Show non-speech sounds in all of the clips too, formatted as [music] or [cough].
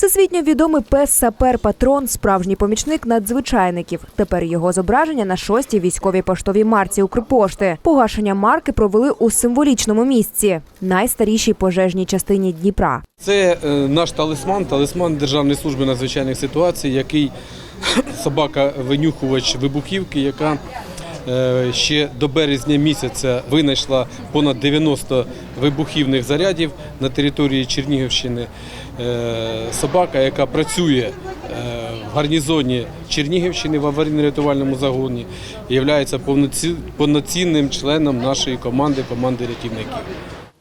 Всесвітньо відомий пес Сапер Патрон, справжній помічник надзвичайників. Тепер його зображення на шостій військовій поштовій марці Укрпошти. Погашення марки провели у символічному місці найстарішій пожежній частині Дніпра. Це е, наш талісман, талісман Державної служби надзвичайних ситуацій, який [clears throat] собака-винюхувач вибухівки, яка ще до березня місяця винайшла понад 90 вибухівних зарядів на території Чернігівщини. Е, Собака, яка працює е, в гарнізоні Чернігівщини в аварійно-рятувальному загоні, є повноцінним членом нашої команди, команди рятівників.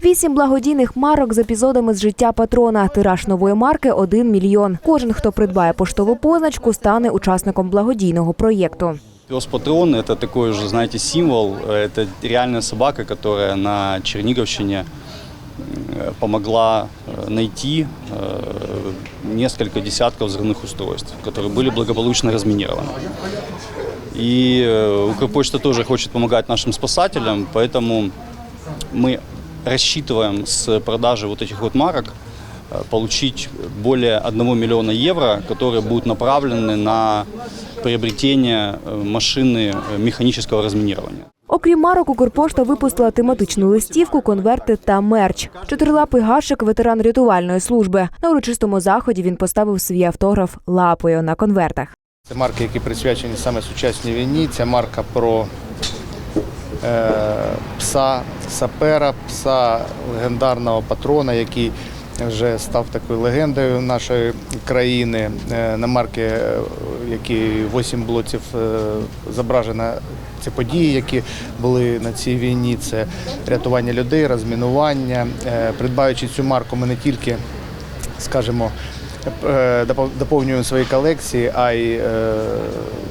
Вісім благодійних марок з епізодами з життя патрона. Тираж нової марки 1 мільйон. Кожен, хто придбає поштову позначку, стане учасником благодійного проєкту. Пес Патрон – это такой уже, знаете, символ. Это реальная собака, которая на Черниговщине м, помогла э, найти э, несколько десятков взрывных устройств, которые были благополучно разминированы. И э, Укрпочта тоже хочет помогать нашим спасателям, поэтому мы рассчитываем с продажи вот этих вот марок э, получить более 1 миллиона евро, которые будут направлены на приобретение э, машины э, механического разминирования. Окрім марок, Укрпошта випустила тематичну листівку, конверти та мерч. Чотирилапий гашик, ветеран рятувальної служби. На урочистому заході він поставив свій автограф лапою на конвертах. Це марки, які присвячені саме сучасній війні. Це марка про е, пса сапера, пса легендарного патрона, який вже став такою легендою нашої країни. Е, на марки, е, які 8 блоців е, зображено ці події, які були на цій війні. Це рятування людей, розмінування. Придбаючи цю марку, ми не тільки скажімо, доповнюємо свої колекції, а й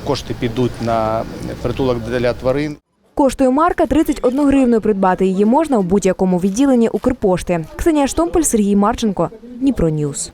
кошти підуть на притулок для тварин. Коштує марка 31 гривну. Придбати її можна у будь-якому відділенні Укрпошти. Ксенія Штомполь, Сергій Марченко, Дніпро Ньюс.